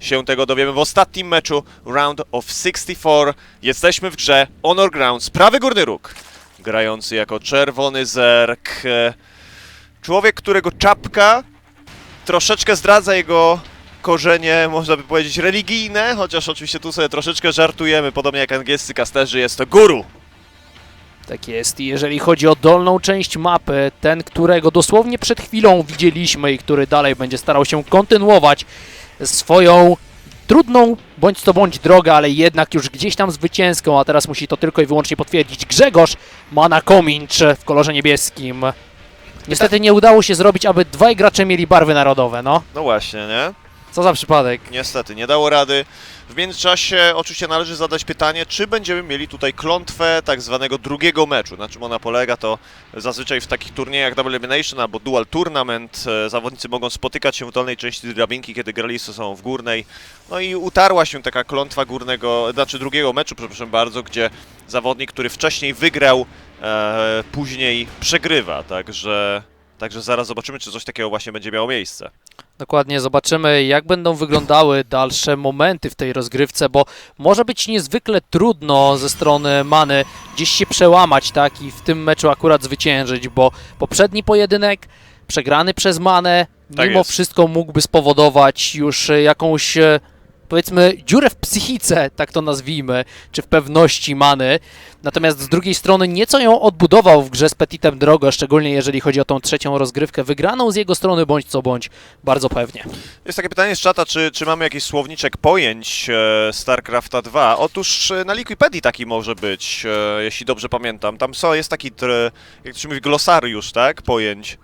się tego dowiemy w ostatnim meczu Round of 64. Jesteśmy w grze Honor Grounds, prawy górny róg, grający jako czerwony zerk. E, Człowiek, którego czapka troszeczkę zdradza jego korzenie, można by powiedzieć, religijne, chociaż oczywiście tu sobie troszeczkę żartujemy, podobnie jak angielscy kasterzy, jest to guru. Tak jest. I jeżeli chodzi o dolną część mapy, ten, którego dosłownie przed chwilą widzieliśmy i który dalej będzie starał się kontynuować swoją trudną, bądź to bądź drogę, ale jednak już gdzieś tam zwycięską, a teraz musi to tylko i wyłącznie potwierdzić Grzegorz Mana-Komincz w kolorze niebieskim. Niestety nie udało się zrobić, aby dwaj gracze mieli barwy narodowe, no. No właśnie, nie? Co za przypadek. Niestety, nie dało rady. W międzyczasie oczywiście należy zadać pytanie, czy będziemy mieli tutaj klątwę tak zwanego drugiego meczu. Na czym ona polega, to zazwyczaj w takich turniejach Double Elimination albo Dual Tournament e, zawodnicy mogą spotykać się w dolnej części drabinki, kiedy grali są w górnej. No i utarła się taka klątwa górnego, znaczy drugiego meczu, przepraszam bardzo, gdzie zawodnik, który wcześniej wygrał, e, później przegrywa. Także, także zaraz zobaczymy, czy coś takiego właśnie będzie miało miejsce. Dokładnie, zobaczymy jak będą wyglądały dalsze momenty w tej rozgrywce, bo może być niezwykle trudno ze strony Many gdzieś się przełamać, tak, i w tym meczu akurat zwyciężyć, bo poprzedni pojedynek przegrany przez Manę, Tak mimo jest. wszystko mógłby spowodować już e, jakąś e, powiedzmy dziurę w psychice, tak to nazwijmy, czy w pewności Many. Natomiast z drugiej strony nieco ją odbudował w grze z Petitem drogę, szczególnie jeżeli chodzi o tą trzecią rozgrywkę, wygraną z jego strony bądź co bądź, bardzo pewnie. Jest takie pytanie z czata, czy, czy mamy jakiś słowniczek pojęć e, StarCrafta 2? Otóż e, na Wikipedii taki może być, e, jeśli dobrze pamiętam. Tam są, jest taki, jak to się mówi, glosariusz, tak? Pojęć.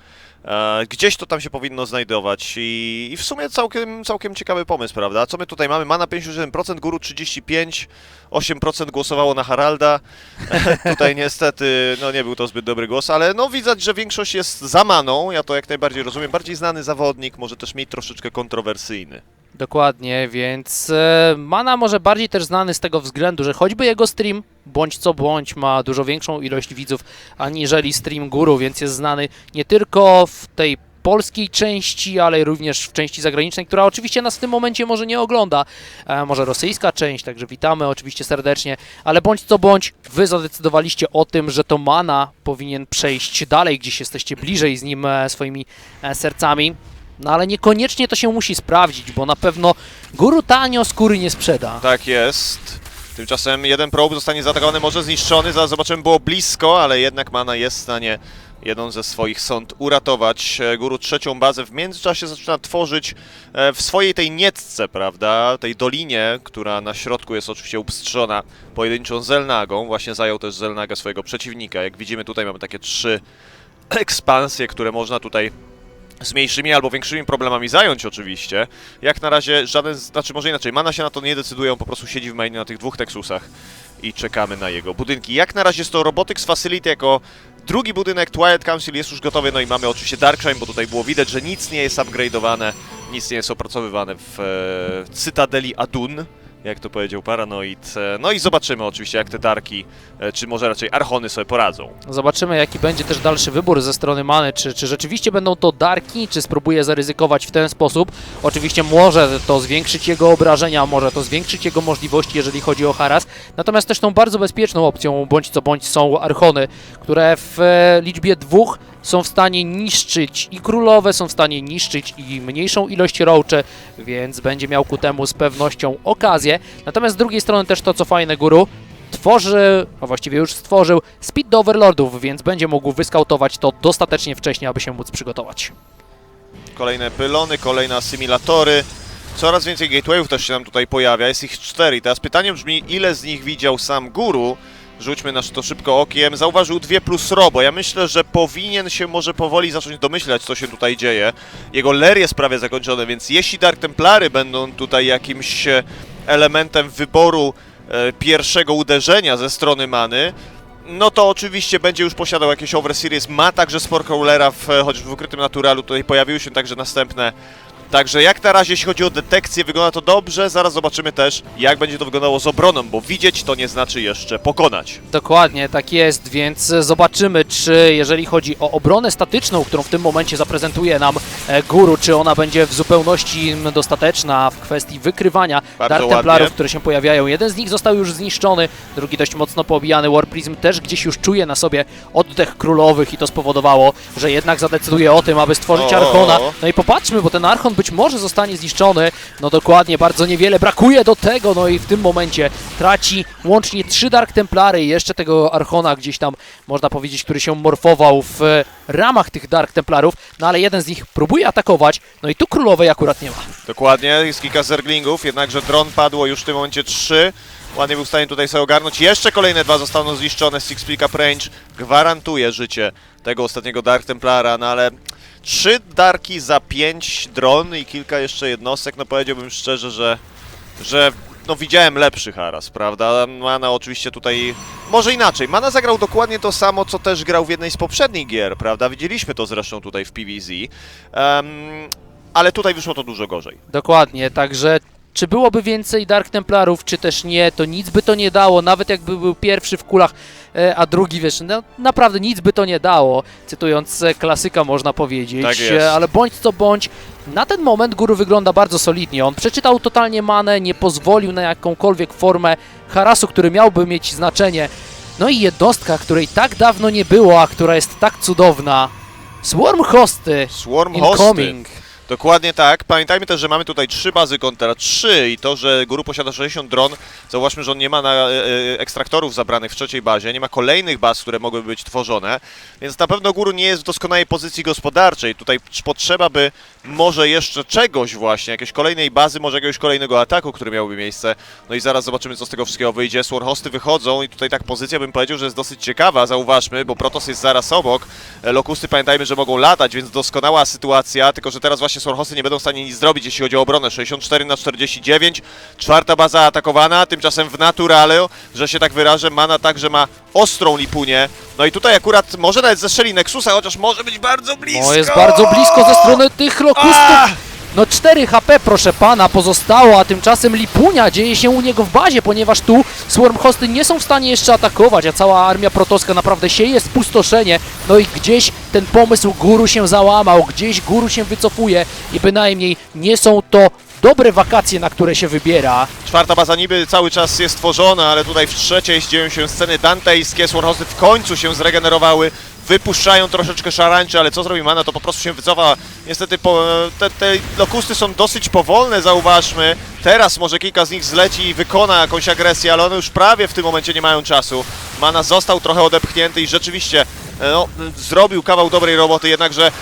E, gdzieś to tam się powinno znajdować i, i w sumie całkiem, całkiem ciekawy pomysł, prawda? Co my tutaj mamy? Mana 57%, Guru 35%, 8% głosowało na Haralda. tutaj niestety, no nie był to zbyt dobry głos, ale no widać, że większość jest za Maną, ja to jak najbardziej rozumiem. Bardziej znany zawodnik, może też mniej troszeczkę kontrowersyjny. Dokładnie, więc e, Mana może bardziej też znany z tego względu, że choćby jego stream, bądź co bądź, ma dużo większą ilość widzów aniżeli stream Guru, więc jest znany nie tylko w tej polskiej części, ale również w części zagranicznej, która oczywiście nas w tym momencie może nie ogląda, e, może rosyjska część, także witamy oczywiście serdecznie, ale bądź co bądź, wy zadecydowaliście o tym, że to Mana powinien przejść dalej, gdzieś jesteście bliżej z nim e, swoimi e, sercami. No ale niekoniecznie to się musi sprawdzić, bo na pewno guru tanio skóry nie sprzeda. Tak jest. Tymczasem jeden probe zostanie zaatakowany, może zniszczony, zaraz zobaczymy, było blisko, ale jednak Mana jest w stanie jedną ze swoich sąd uratować. E, Guru trzecią bazę w międzyczasie zaczyna tworzyć e, w swojej tej nietce, prawda, tej dolinie, która na środku jest oczywiście upstrzona pojedynczą Zelnagą. Właśnie zajął też Zelnaga swojego przeciwnika. Jak widzimy tutaj mamy takie trzy ekspansje, które można tutaj z mniejszymi albo większymi problemami zająć oczywiście. Jak na razie żaden, znaczy może inaczej, Mana się na to nie decyduje, on po prostu siedzi w mainie na tych dwóch Texusach i czekamy na jego budynki. Jak na razie jest to Robotics Facility jako drugi budynek, Twilight Council jest już gotowy, no i mamy oczywiście Darkshine, bo tutaj było widać, że nic nie jest upgrade'owane, nic nie jest opracowywane w e, Cytadeli Adun, jak to powiedział Paranoid. E, no i zobaczymy oczywiście, jak te Darki, e, czy może raczej Archony sobie poradzą. Zobaczymy jaki będzie też dalszy wybór ze strony Many, czy, czy rzeczywiście będą to darki, czy spróbuje zaryzykować w ten sposób. Oczywiście może to zwiększyć jego obrażenia, może to zwiększyć jego możliwości, jeżeli chodzi o haras. Natomiast też tą bardzo bezpieczną opcją, bądź co bądź są Archony, które w e, liczbie dwóch są w stanie niszczyć i królowe, są w stanie niszczyć i mniejszą ilość roaczy, więc będzie miał ku temu z pewnością okazję. Natomiast z drugiej strony też to, co fajne guru, tworzy, a właściwie już stworzył speed do overlordów, więc będzie mógł wyskautować to dostatecznie wcześnie, aby się móc przygotować. Kolejne pylony, kolejne asymilatory. Coraz więcej gatewayów też się nam tutaj pojawia, jest ich cztery. Teraz pytanie brzmi, ile z nich widział sam Guru? Rzućmy na to szybko okiem. Zauważył dwie plus Robo. Ja myślę, że powinien się może powoli zacząć domyślać, co się tutaj dzieje. Jego ler jest prawie zakończony, więc jeśli Dark Templary będą tutaj jakimś e, elementem wyboru e, pierwszego uderzenia ze strony Many, no to oczywiście będzie już posiadał jakieś Overseries, ma także Sporcrawlera, w, choć w ukrytym naturalu tutaj pojawiły się także następne. Także jak na razie, jeśli chodzi o detekcję, wygląda to dobrze. Zaraz zobaczymy też, jak będzie to wyglądało z obroną, bo widzieć to nie znaczy jeszcze pokonać. Dokładnie, tak jest, więc zobaczymy, czy jeżeli chodzi o obronę statyczną, którą w tym momencie zaprezentuje nam e, Guru, czy ona będzie w zupełności dostateczna w kwestii wykrywania Bardzo. Templarów, które się pojawiają. Jeden z nich został już zniszczony, drugi dość mocno poobijany. War Prism też gdzieś już czuje na sobie oddech królowych i to spowodowało, że jednak zadecyduje o tym, aby stworzyć O, Archona. No i popatrzmy, bo ten Archon być może zostanie zniszczony. No dokładnie, bardzo niewiele brakuje do tego, no i w tym momencie traci łącznie trzy Dark Templary i jeszcze tego Archona gdzieś tam, można powiedzieć, który się morfował w e, ramach tych Dark Templarów, no ale jeden z nich próbuje atakować, no i tu królowej akurat nie ma. Dokładnie, jest kilka zerglingów, jednakże dron padło już w tym momencie trzy. Ładnie był w stanie tutaj sobie ogarnąć. Jeszcze kolejne dwa zostaną zniszczone. Six Pick Range gwarantuje życie tego ostatniego Dark Templara, no ale trzy Darki za pięć dron i kilka jeszcze jednostek, no powiedziałbym szczerze, że, że no widziałem lepszy haras, prawda? Mana oczywiście tutaj, może inaczej, Mana zagrał dokładnie to samo, co też grał w jednej z poprzednich gier, prawda? Widzieliśmy to zresztą tutaj w PvZ. Em, ale tutaj wyszło to dużo gorzej. Dokładnie, także czy byłoby więcej Dark Templarów, czy też nie, to nic by to nie dało, nawet jakby był pierwszy w kulach, e, a drugi, wiesz, no, naprawdę nic by to nie dało, cytując e, klasyka można powiedzieć, Tak jest. E, ale bądź co bądź, na ten moment Guru wygląda bardzo solidnie, on przeczytał totalnie manę, nie pozwolił na jakąkolwiek formę harasu, który miałby mieć znaczenie, no i jednostka, której tak dawno nie było, a która jest tak cudowna, Swarm Hosty, Swarm Hosty. incoming. Dokładnie tak. Pamiętajmy też, że mamy tutaj trzy bazy kontra, trzy i to, że Guru posiada 60 dron, zauważmy, że on nie ma na, e, e, ekstraktorów zabranych w trzeciej bazie, nie ma kolejnych baz, które mogłyby być tworzone, więc na pewno Guru nie jest w doskonałej pozycji gospodarczej. Tutaj trz- potrzeba by może jeszcze czegoś właśnie, jakiejś kolejnej bazy, może jakiegoś kolejnego ataku, który miałby miejsce. No i zaraz zobaczymy, co z tego wszystkiego wyjdzie. Swarhosty wychodzą i tutaj tak pozycja bym powiedział, że jest dosyć ciekawa, zauważmy, bo Protoss jest zaraz obok. E, Lokusty pamiętajmy, że mogą latać, więc doskonała sytuacja, tylko że teraz właśnie Swarhosty nie będą w stanie nic zrobić, jeśli chodzi o obronę. 64 na 49, czwarta baza atakowana, tymczasem w Naturalu, że się tak wyrażę, Mana także ma ostrą lipunię. No i tutaj akurat może nawet zestrzeli Nexusa, chociaż może być bardzo blisko. O, jest bardzo blisko ze strony tych lokustów. No 4 HP, proszę pana, pozostało, a tymczasem Lipunia dzieje się u niego w bazie, ponieważ tu Swarmhosty nie są w stanie jeszcze atakować, a cała armia protoska naprawdę sieje spustoszenie. No i gdzieś ten pomysł Guru się załamał, gdzieś Guru się wycofuje i bynajmniej nie są to dobre wakacje, na które się wybiera. Czwarta baza niby cały czas jest tworzona, ale tutaj w trzeciej dzieją się sceny dantejskie. Swarhosty w końcu się zregenerowały, wypuszczają troszeczkę szarańczy, ale co zrobi Mana, to po prostu się wycofa. Niestety po, te, te lokusty są dosyć powolne, zauważmy. Teraz może kilka z nich zleci i wykona jakąś agresję, ale one już prawie w tym momencie nie mają czasu. Mana został trochę odepchnięty i rzeczywiście no, zrobił kawał dobrej roboty, jednakże,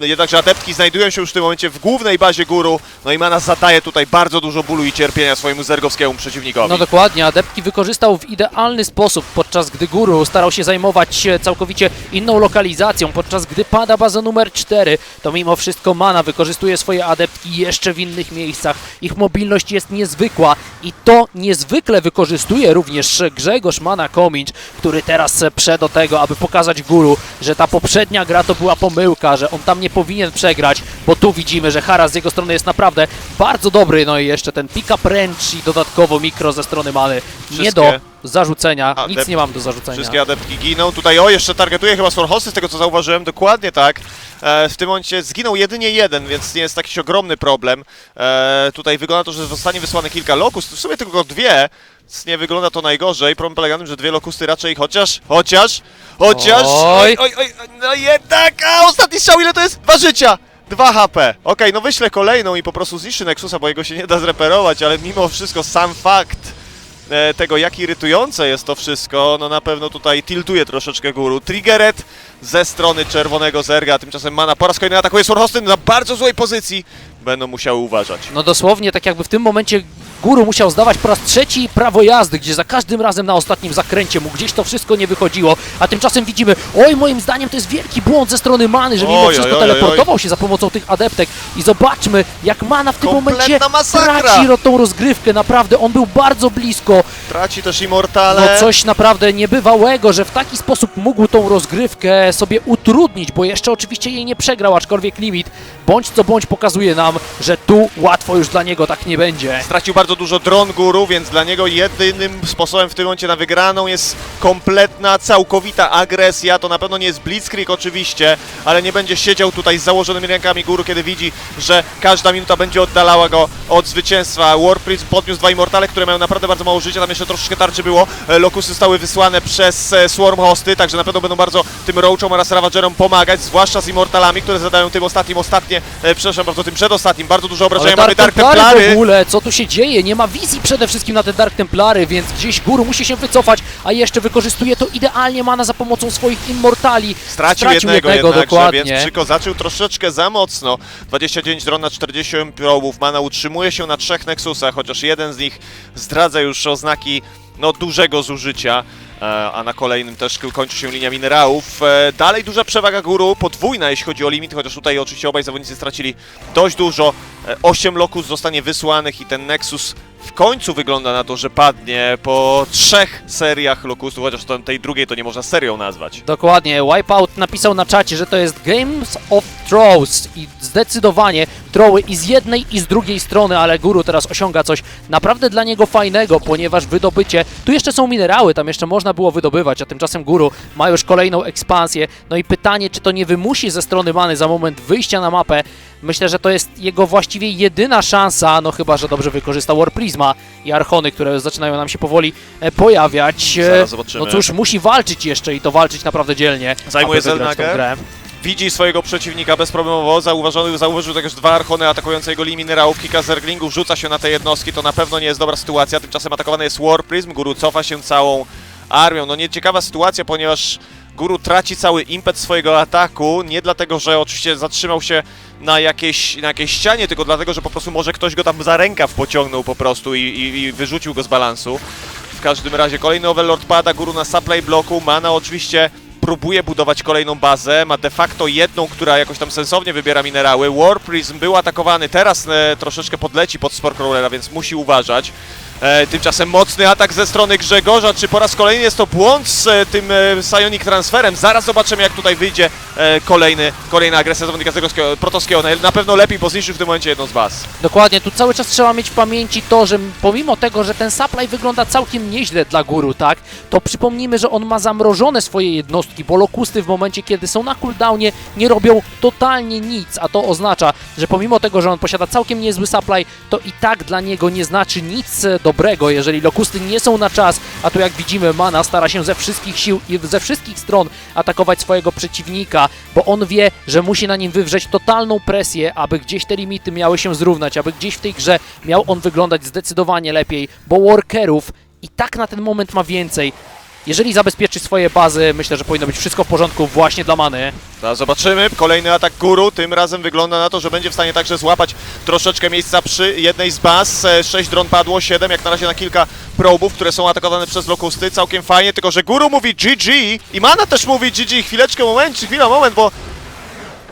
e, jednakże adeptki znajdują się już w tym momencie w głównej bazie Guru, no i Mana zadaje tutaj bardzo dużo bólu i cierpienia swojemu zergowskiemu przeciwnikowi. No dokładnie, Adeptki wykorzystał w idealny sposób, podczas gdy Guru starał się zajmować całkowicie inną lokalizacją, podczas gdy pada baza numer 4, to mimo wszystko Mana wykorzystuje swoje Adeptki jeszcze w innych miejscach. Ich mobilność jest niezwykła i to niezwykle wykorzystuje również Grzegorz Mana Komincz, który teraz prze do tego, aby pokazać Guru, że ta poprzednia gra to była pomyłka, że on tam nie powinien przegrać, bo tu widzimy, że Haras z jego strony jest naprawdę bardzo dobry, no i jeszcze ten pick-up i dodatkowo mikro ze strony Many. Nie do zarzucenia, A, nic nie mam do zarzucenia. Wszystkie adeptki giną. Tutaj o, jeszcze targetuje chyba Swarhosty, z tego co zauważyłem, dokładnie tak. E, w tym momencie zginął jedynie jeden, więc nie jest jakiś ogromny problem. E, tutaj wygląda to, że zostanie wysłane kilka lokust, w sumie tylko dwie, nie wygląda to najgorzej. Problem polega na tym, że dwie lokusty raczej chociaż, chociaż, chociaż, Oj. oj, oj, oj no jednak, a ostatni strzał ile to jest? Dwa życia! 2 HP. Okej, no wyślę kolejną i po prostu zniszczy Nexusa, bo jego się nie da zreperować, ale mimo wszystko sam fakt e, tego, jak irytujące jest to wszystko, no na pewno tutaj tiltuje troszeczkę guru. Triggeret ze strony czerwonego zerga, tymczasem Mana po raz kolejny atakuje Swarhosty na bardzo złej pozycji. Będą musiały uważać. No dosłownie, tak jakby w tym momencie Guru musiał zdawać po raz trzeci prawo jazdy, gdzie za każdym razem na ostatnim zakręcie mu gdzieś to wszystko nie wychodziło, a tymczasem widzimy, oj moim zdaniem to jest wielki błąd ze strony Many, że mimo Oj, wszystko oj, oj, oj. teleportował się za pomocą tych adeptek i zobaczmy jak Mana w tym Kompletna momencie masakra. traci tą rozgrywkę, naprawdę on był bardzo blisko, Traci też Immortale. no coś naprawdę niebywałego, że w taki sposób mógł tą rozgrywkę sobie utrudnić, bo jeszcze oczywiście jej nie przegrał, aczkolwiek limit bądź co bądź pokazuje nam, że tu łatwo już dla niego tak nie będzie. Stracił bardzo dużo dron guru, więc dla niego jedynym sposobem w tym momencie na wygraną jest kompletna, całkowita agresja. To na pewno nie jest blitzkrieg oczywiście, ale nie będzie siedział tutaj z założonymi rękami guru, kiedy widzi, że każda minuta będzie oddalała go od zwycięstwa. Warprism podniósł dwa Immortale, które mają naprawdę bardzo mało życia, tam jeszcze troszeczkę tarczy było. E, Lokusy zostały wysłane przez e, Swarm Hosty, także na pewno będą bardzo tym Roachom oraz Ravagerom pomagać, zwłaszcza z Immortalami, które zadają tym ostatnim, ostatnie, e, przepraszam bardzo, tym przedostatnim, bardzo dużo obrażenia. Mamy Dark Templary w Templary. ogóle, co tu się dzieje? Nie ma wizji przede wszystkim na te Dark Templary, więc gdzieś Guru musi się wycofać, a jeszcze wykorzystuje to idealnie mana za pomocą swoich Immortali. Stracił, jednego, jednakże, dokładnie. więc przykozaczył troszeczkę za mocno. 29 dron na 40 probów, mana utrzymuje się na trzech Nexusach, chociaż jeden z nich zdradza już oznaki no, dużego zużycia. E, A na kolejnym też kończy się linia minerałów. E, Dalej duża przewaga guru, podwójna jeśli chodzi o limit, chociaż tutaj oczywiście obaj zawodnicy stracili dość dużo. 8 lokus zostanie wysłanych i ten Nexus w końcu wygląda na to, że padnie po trzech seriach lokusów, chociaż to, tej drugiej to nie można serią nazwać. Dokładnie, Wipeout napisał na czacie, że to jest Games of Throws i zdecydowanie troły i z jednej i z drugiej strony, ale Guru teraz osiąga coś naprawdę dla niego fajnego, ponieważ wydobycie, tu jeszcze są minerały, tam jeszcze można było wydobywać, a tymczasem Guru ma już kolejną ekspansję, no i pytanie, czy to nie wymusi ze strony Many za moment wyjścia na mapę, myślę, że to jest jego właściwie jedyna szansa, no chyba, że dobrze wykorzysta I Archony, które zaczynają nam się powoli e, pojawiać. E, Zaraz zobaczymy. No cóż, musi walczyć jeszcze i to walczyć naprawdę dzielnie. Zajmuje grę. Widzi swojego przeciwnika bezproblemowo, zauważony, zauważył także dwa archony atakujące jego linii minerałów, kilka zerglingów rzuca się na te jednostki, to na pewno nie jest dobra sytuacja, tymczasem atakowany jest Warprism, Guru cofa się całą armią, no nieciekawa sytuacja, ponieważ Guru traci cały impet swojego ataku, nie dlatego, że oczywiście zatrzymał się na jakiejś, na jakiejś ścianie, tylko dlatego, że po prostu może ktoś go tam za rękaw pociągnął po prostu i, i, i wyrzucił go z balansu. W każdym razie kolejny Overlord pada, Guru na supply bloku, Mana oczywiście próbuje budować kolejną bazę, ma de facto jedną, która jakoś tam sensownie wybiera minerały. Warprism był atakowany, teraz e, troszeczkę podleci pod Sporcrawlera, więc musi uważać. E, tymczasem mocny atak ze strony Grzegorza, czy po raz kolejny jest to błąd z e, tym e, Psionic transferem? Zaraz zobaczymy jak tutaj wyjdzie e, kolejny, kolejna agresja zawodnika Protowskiego. Na- Na pewno lepiej, bo zniszczył w tym momencie jedną z baz. Dokładnie, tu cały czas trzeba mieć w pamięci to, że pomimo tego, że ten supply wygląda całkiem nieźle dla Guru, tak, to przypomnijmy, że on ma zamrożone swoje jednostki, bo lokusty w momencie, kiedy są na cooldownie, nie robią totalnie nic, a to oznacza, że pomimo tego, że on posiada całkiem niezły supply, to i tak dla niego nie znaczy nic e, dobrego, jeżeli lokusty nie są na czas, a tu jak widzimy, Mana stara się ze wszystkich sił i ze wszystkich stron atakować swojego przeciwnika, bo on wie, że musi na nim wywrzeć totalną presję, aby gdzieś te limity miały się zrównać, aby gdzieś w tej grze miał on wyglądać zdecydowanie lepiej, bo workerów i tak na ten moment ma więcej. Jeżeli zabezpieczy swoje bazy, myślę, że powinno być wszystko w porządku właśnie dla Many. Zaraz zobaczymy. Kolejny atak Guru. Tym razem wygląda na to, że będzie w stanie także złapać troszeczkę miejsca przy jednej z baz. 6 dron padło, 7 jak na razie na kilka probów, które są atakowane przez lokusty. Całkiem fajnie, tylko że Guru mówi GG i Mana też mówi GG. Chwileczkę, moment, chwila, moment, bo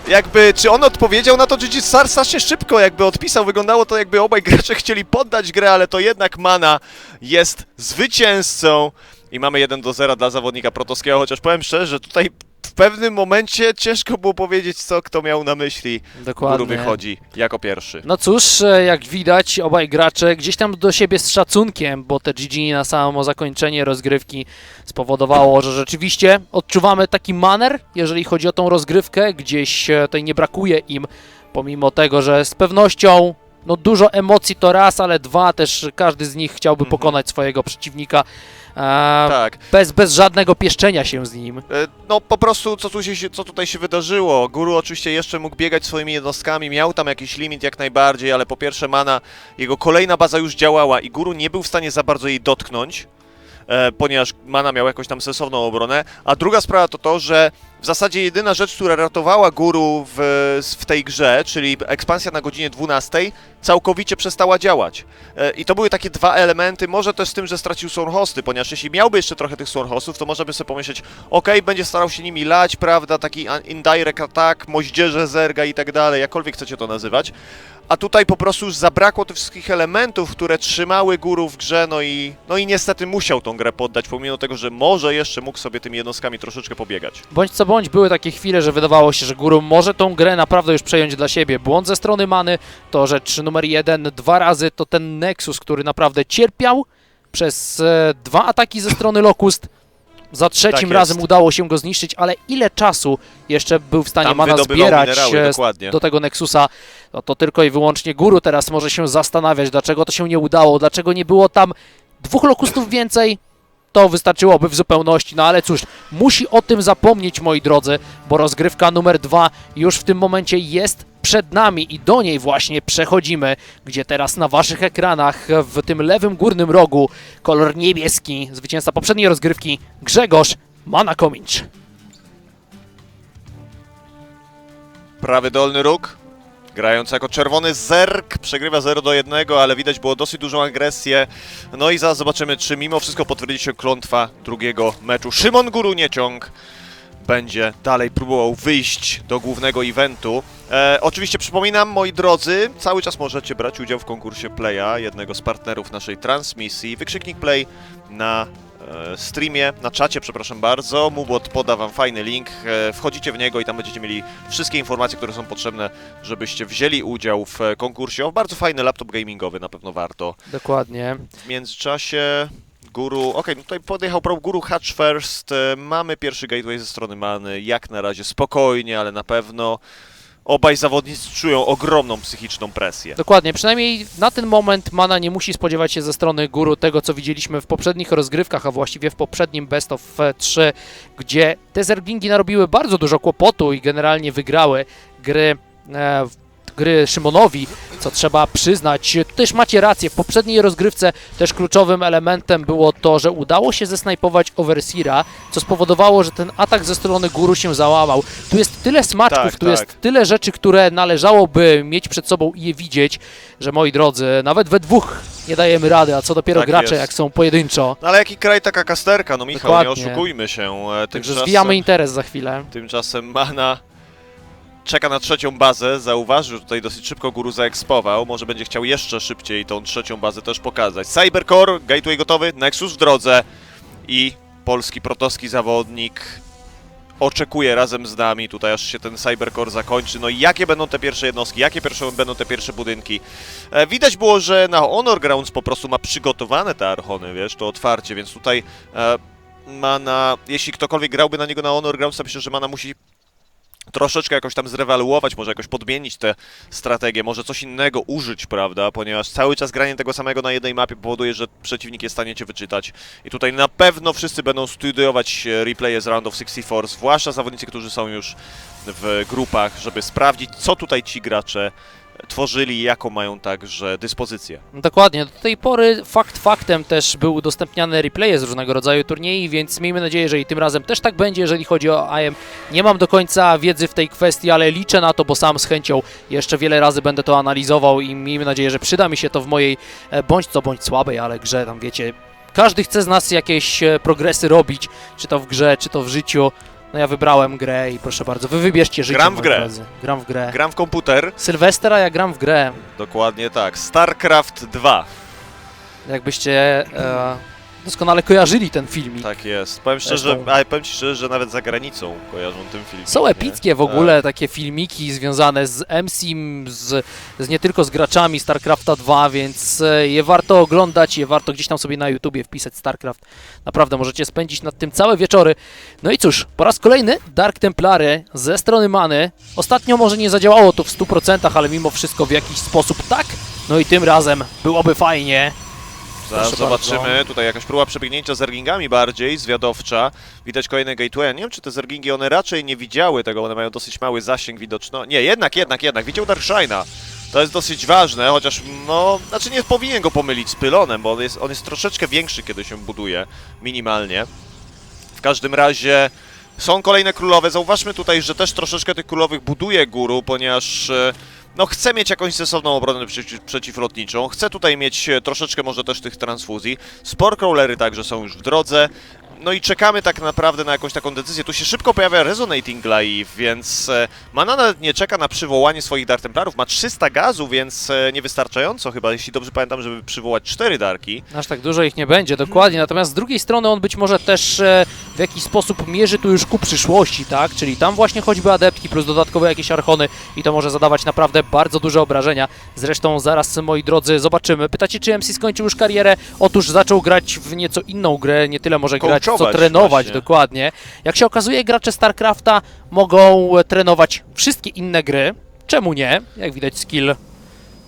jakby, czy on odpowiedział na to GG Star strasznie szybko, jakby odpisał, wyglądało to jakby obaj gracze chcieli poddać grę, ale to jednak Mana jest zwycięzcą i mamy 1 do 0 dla zawodnika Protowskiego, chociaż powiem szczerze, że tutaj w pewnym momencie ciężko było powiedzieć, co kto miał na myśli. Dokładnie. wychodzi jako pierwszy. No cóż, e, jak widać, obaj gracze gdzieś tam do siebie z szacunkiem, bo te GG na samo zakończenie rozgrywki spowodowało, że rzeczywiście odczuwamy taki maner, jeżeli chodzi o tą rozgrywkę. Gdzieś e, tutaj nie brakuje im, pomimo tego, że z pewnością no dużo emocji to raz, ale dwa też każdy z nich chciałby Mhm. pokonać swojego przeciwnika e, Tak. bez, bez żadnego pieszczenia się z nim. E, No po prostu co, tu się, co tutaj się wydarzyło. Guru oczywiście jeszcze mógł biegać swoimi jednostkami, miał tam jakiś limit jak najbardziej, ale po pierwsze mana, jego kolejna baza już działała i Guru nie był w stanie za bardzo jej dotknąć, ponieważ mana miał jakąś tam sensowną obronę. A druga sprawa to to, że w zasadzie jedyna rzecz, która ratowała Guru w, w tej grze, czyli ekspansja na godzinie 12, całkowicie przestała działać. E, I to były takie dwa elementy, może też z tym, że stracił Stormhosty, ponieważ jeśli miałby jeszcze trochę tych Stormhostów, to można by sobie pomyśleć, okej, będzie starał się nimi lać, prawda, taki indirect attack, moździerze, zerga i tak dalej, jakkolwiek chcecie to nazywać. A tutaj po prostu już zabrakło tych wszystkich elementów, które trzymały górów w grze, no i, no i niestety musiał tą grę poddać, pomimo tego, że może jeszcze mógł sobie tymi jednostkami troszeczkę pobiegać. Bądź co bądź były takie chwile, że wydawało się, że Guru może tą grę naprawdę już przejąć dla siebie. Błąd ze strony Many to rzecz numer jeden. Dwa razy to ten Nexus, który naprawdę cierpiał przez e, dwa ataki ze strony Locust. Za trzecim Tak razem udało się go zniszczyć, ale ile czasu jeszcze był w stanie Tam Mana zbierać minerały, e, do tego Nexusa, no to tylko i wyłącznie Guru teraz może się zastanawiać, dlaczego to się nie udało, dlaczego nie było tam dwóch lokustów więcej, to wystarczyłoby w zupełności, no ale cóż, musi o tym zapomnieć, moi drodzy, bo rozgrywka numer dwa już w tym momencie jest przed nami i do niej właśnie przechodzimy, gdzie teraz na waszych ekranach w tym lewym górnym rogu kolor niebieski, zwycięzca poprzedniej rozgrywki Grzegorz Manakomincz. Prawy dolny róg, grając jako czerwony zerk, przegrywa 0 do 1, ale widać było dosyć dużą agresję. No i zaraz zobaczymy, czy mimo wszystko potwierdzi się klątwa drugiego meczu. Szymon Górunieciąg będzie dalej próbował wyjść do głównego eventu. E, oczywiście przypominam, moi drodzy, cały czas możecie brać udział w konkursie Playa, jednego z partnerów naszej transmisji. Wykrzyknik Play na e, streamie, na czacie, przepraszam bardzo. Mubot poda wam fajny link, e, wchodzicie w niego i tam będziecie mieli wszystkie informacje, które są potrzebne, żebyście wzięli udział w konkursie. O, bardzo fajny laptop gamingowy, na pewno warto. Dokładnie. W międzyczasie Guru, okej, no tutaj podjechał Pro Guru Hatch First, e, mamy pierwszy gateway ze strony Many, jak na razie spokojnie, ale na pewno obaj zawodnicy czują ogromną psychiczną presję. Dokładnie, przynajmniej na ten moment Mana nie musi spodziewać się ze strony Guru tego, co widzieliśmy w poprzednich rozgrywkach, a właściwie w poprzednim Best of 3, gdzie te zerglingi narobiły bardzo dużo kłopotu i generalnie wygrały gry, e, w- gry Szymonowi, co trzeba przyznać. Tu też macie rację, w poprzedniej rozgrywce też kluczowym elementem było to, że udało się zesnajpować Overseera, co spowodowało, że ten atak ze strony Guru się załamał. Tu jest tyle smaczków, Tak, tu tak. jest tyle rzeczy, które należałoby mieć przed sobą i je widzieć, że moi drodzy, nawet we dwóch nie dajemy rady, a co dopiero Tak gracze, jest. jak są pojedynczo. No ale jaki kraj, taka kasterka, no Michał, Dokładnie. nie oszukujmy się. E, Także Tymczasem, zwijamy interes za chwilę. tymczasem Mana czeka na trzecią bazę, zauważył, tutaj dosyć szybko Guru zaekspował, może będzie chciał jeszcze szybciej tą trzecią bazę też pokazać. Cybercore, gateway gotowy, Nexus w drodze i polski protowski zawodnik oczekuje razem z nami tutaj, aż się ten Cybercore zakończy. No i jakie będą te pierwsze jednostki, jakie pierwsze, będą te pierwsze budynki. E, widać było, że na Honor Grounds po prostu ma przygotowane te Archony, wiesz, to otwarcie, więc tutaj e, Mana, jeśli ktokolwiek grałby na niego na Honor Grounds, to myślę, że Mana musi troszeczkę jakoś tam zrewaluować, może jakoś podmienić tę strategię, może coś innego użyć, prawda, ponieważ cały czas granie tego samego na jednej mapie powoduje, że przeciwnik jest w stanie cię wyczytać. I tutaj na pewno wszyscy będą studiować e, replaye z Round of 64, zwłaszcza zawodnicy, którzy są już w grupach, żeby sprawdzić, co tutaj ci gracze tworzyli jaką mają także dyspozycję. Dokładnie, do tej pory fakt faktem też były udostępniane replaye z różnego rodzaju turniej, więc miejmy nadzieję, że i tym razem też tak będzie, jeżeli chodzi o AM. Nie mam do końca wiedzy w tej kwestii, ale liczę na to, bo sam z chęcią jeszcze wiele razy będę to analizował i miejmy nadzieję, że przyda mi się to w mojej e, bądź co bądź słabej, ale grze, tam wiecie, każdy chce z nas jakieś e, progresy robić, czy to w grze, czy to w życiu. No ja wybrałem grę i proszę bardzo, wy wybierzcie życie. Gram w moi grę. drodzy. Gram w grę. Gram w komputer, Sylwester, a ja gram w grę. dokładnie tak, StarCraft 2. Jakbyście e, doskonale kojarzyli ten filmik. Tak jest. Powiem szczerze, Zresztą- powiem ci szczerze, że nawet za granicą kojarzą ten film. Są nie? epickie w ogóle takie filmiki związane z MSIM, z, z nie tylko z graczami StarCrafta 2, więc e, je warto oglądać, je warto gdzieś tam sobie na YouTubie wpisać StarCraft. Naprawdę możecie spędzić nad tym całe wieczory. No i cóż, po raz kolejny Dark Templary ze strony Many. Ostatnio może nie zadziałało to w 100%, ale mimo wszystko w jakiś sposób tak. No i tym razem byłoby fajnie. Zaraz Proszę zobaczymy. Tutaj jakaś próba przebiegnięcia z zergingami bardziej, zwiadowcza. Widać kolejne gateway. Nie wiem, czy te zergingi, one raczej nie widziały tego, one mają dosyć mały zasięg widoczny. Nie, jednak, jednak, jednak. Widział Darkshine'a. To jest dosyć ważne, chociaż no, znaczy nie powinien go pomylić z pylonem, bo on jest, on jest troszeczkę większy, kiedy się buduje, minimalnie. W każdym razie są kolejne królowe. Zauważmy tutaj, że też troszeczkę tych królowych buduje guru, ponieważ e, no chce mieć jakąś sensowną obronę przeciw, przeciwlotniczą. Chce tutaj mieć e, troszeczkę może też tych transfuzji. Spore crawlery także są już w drodze. No i czekamy tak naprawdę na jakąś taką decyzję. Tu się szybko pojawia Resonating Glaive, więc e, Mana nawet nie czeka na przywołanie swoich Dark Templarów. Ma 300 gazu, więc e, niewystarczająco chyba, jeśli dobrze pamiętam, żeby przywołać 4 Darki. Aż tak dużo ich nie będzie, dokładnie. Natomiast z drugiej strony on być może też e, w jakiś sposób mierzy tu już ku przyszłości, tak? Czyli tam właśnie choćby adeptki plus dodatkowe jakieś archony i to może zadawać naprawdę bardzo duże obrażenia. Zresztą zaraz, moi drodzy, zobaczymy. Pytacie, czy MC skończył już karierę? Otóż zaczął grać w nieco inną grę, nie tyle może grać, co trenować, właśnie. dokładnie. Jak się okazuje, gracze StarCrafta mogą trenować wszystkie inne gry. Czemu nie? Jak widać, skill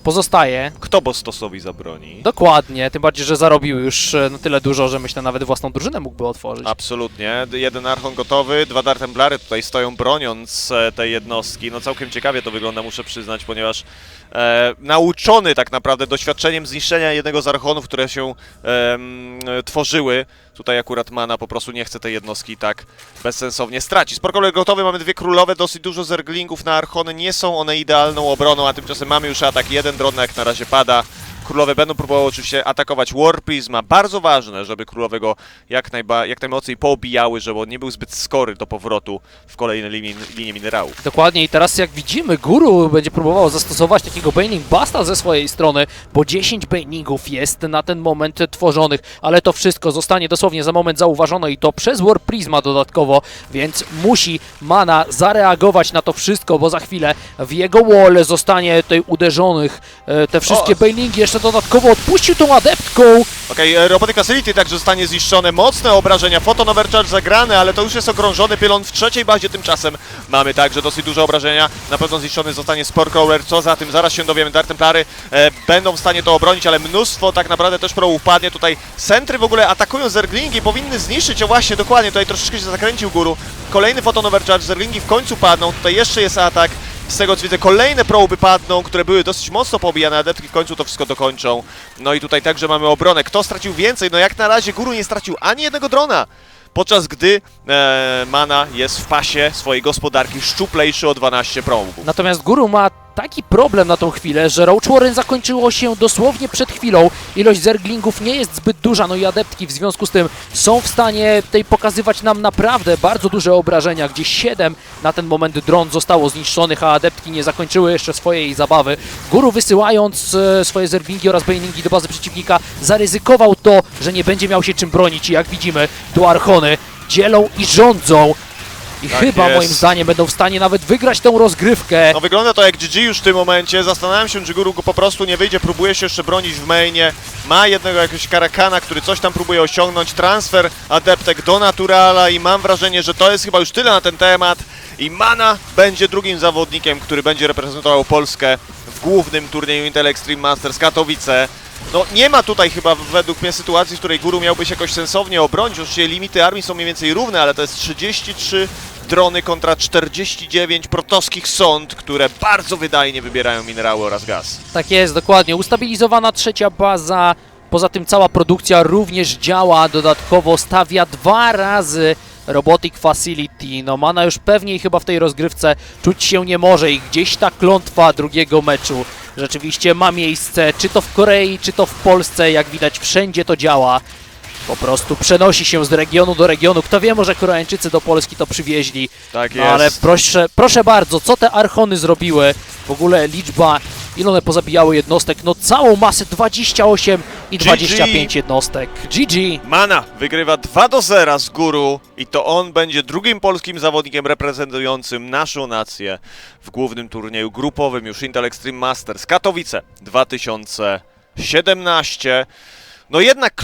pozostaje. Kto Bostosowi zabroni? Dokładnie, tym bardziej, że zarobił już e, na tyle dużo, że myślę nawet własną drużynę mógłby otworzyć. Absolutnie. Jeden Archon gotowy, dwa Dark Templary tutaj stoją broniąc e, tej jednostki. No całkiem ciekawie to wygląda, muszę przyznać, ponieważ e, nauczony tak naprawdę doświadczeniem zniszczenia jednego z Archonów, które się e, tworzyły, tutaj akurat Mana po prostu nie chce tej jednostki tak bezsensownie stracić. Sporkolek gotowy, mamy dwie królowe, dosyć dużo zerglingów na Archony, nie są one idealną obroną, a tymczasem mamy już atak, jeden dron jak na razie pada. Królowe będą próbowały oczywiście atakować War Prisma. Bardzo ważne, żeby królowe go jak, najba, jak najmocniej poobijały, żeby on nie był zbyt skory do powrotu w kolejne linie, linie minerałów. Dokładnie i teraz jak widzimy, Guru będzie próbował zastosować takiego Baning Busta ze swojej strony, bo 10 Baningów jest na ten moment tworzonych, ale to wszystko zostanie dosłownie za moment zauważone i to przez War Prisma dodatkowo, więc musi Mana zareagować na to wszystko, bo za chwilę w jego wall zostanie tutaj uderzonych e, te wszystkie O! Baningi, jeszcze dodatkowo odpuścił tą adeptką, Okej, okay, Robotic Facility także zostanie zniszczone. Mocne obrażenia, Photon Overcharge zagrane, ale to już jest okrążony pylon w trzeciej bazie tymczasem. Mamy także dosyć duże obrażenia. Na pewno zniszczony zostanie Sporcrawler. Co za tym, zaraz się dowiemy. Dark Templary e, będą w stanie to obronić, ale mnóstwo tak naprawdę też pro upadnie. Tutaj centry w ogóle atakują Zerglingi, powinny zniszczyć, o właśnie, dokładnie, tutaj troszeczkę się zakręcił góru. Kolejny Photon Overcharge, Zerglingi w końcu padną, tutaj jeszcze jest atak. Z tego co widzę, kolejne proby padną, które były dosyć mocno poobijane, adeptki w końcu to wszystko dokończą. No i tutaj także mamy obronę. Kto stracił więcej? No jak na razie Guru nie stracił ani jednego drona. Podczas gdy e, Mana jest w pasie swojej gospodarki szczuplejszy o 12 probów. Natomiast Guru ma taki problem na tą chwilę, że Roach Warren zakończyło się dosłownie przed chwilą. Ilość zerglingów nie jest zbyt duża, no i adeptki w związku z tym są w stanie tutaj pokazywać nam naprawdę bardzo duże obrażenia, gdzie 7 na ten moment dron zostało zniszczonych, a adeptki nie zakończyły jeszcze swojej zabawy. Guru wysyłając e, swoje zerglingi oraz baningi do bazy przeciwnika zaryzykował to, że nie będzie miał się czym bronić i jak widzimy, tu Archony dzielą i rządzą. I Tak chyba jest. moim zdaniem będą w stanie nawet wygrać tę rozgrywkę. No wygląda to jak GG już w tym momencie. Zastanawiam się, czy Guru go po prostu nie wyjdzie. Próbuje się jeszcze bronić w mainie. Ma jednego jakiegoś karakana, który coś tam próbuje osiągnąć. Transfer adeptek do Naturala i mam wrażenie, że to jest chyba już tyle na ten temat. I Mana będzie drugim zawodnikiem, który będzie reprezentował Polskę w głównym turnieju Intel Extreme Masters Katowice. No nie ma tutaj chyba według mnie sytuacji, w której Guru miałby się jakoś sensownie obronić. Oczywiście limity armii są mniej więcej równe, ale to jest 33 drony kontra 49 protowskich sąd, które bardzo wydajnie wybierają minerały oraz gaz. Tak jest, dokładnie. Ustabilizowana trzecia baza. Poza tym cała produkcja również działa. Dodatkowo stawia dwa razy Robotic Facility. No Mana już pewniej chyba w tej rozgrywce czuć się nie może i gdzieś ta klątwa drugiego meczu rzeczywiście ma miejsce. Czy to w Korei, czy to w Polsce. Jak widać wszędzie to działa. Po prostu przenosi się z regionu do regionu. Kto wie, może Koreańczycy do Polski to przywieźli. Tak No jest. ale proszę, proszę bardzo, co te archony zrobiły? W ogóle liczba, ile one pozabijały jednostek? No całą masę 28 i GG. 25 jednostek. GG. Mana wygrywa 2 do 0 z Guru i to on będzie drugim polskim zawodnikiem reprezentującym naszą nację w głównym turnieju grupowym już Intel Extreme Masters Katowice 2017. No jednak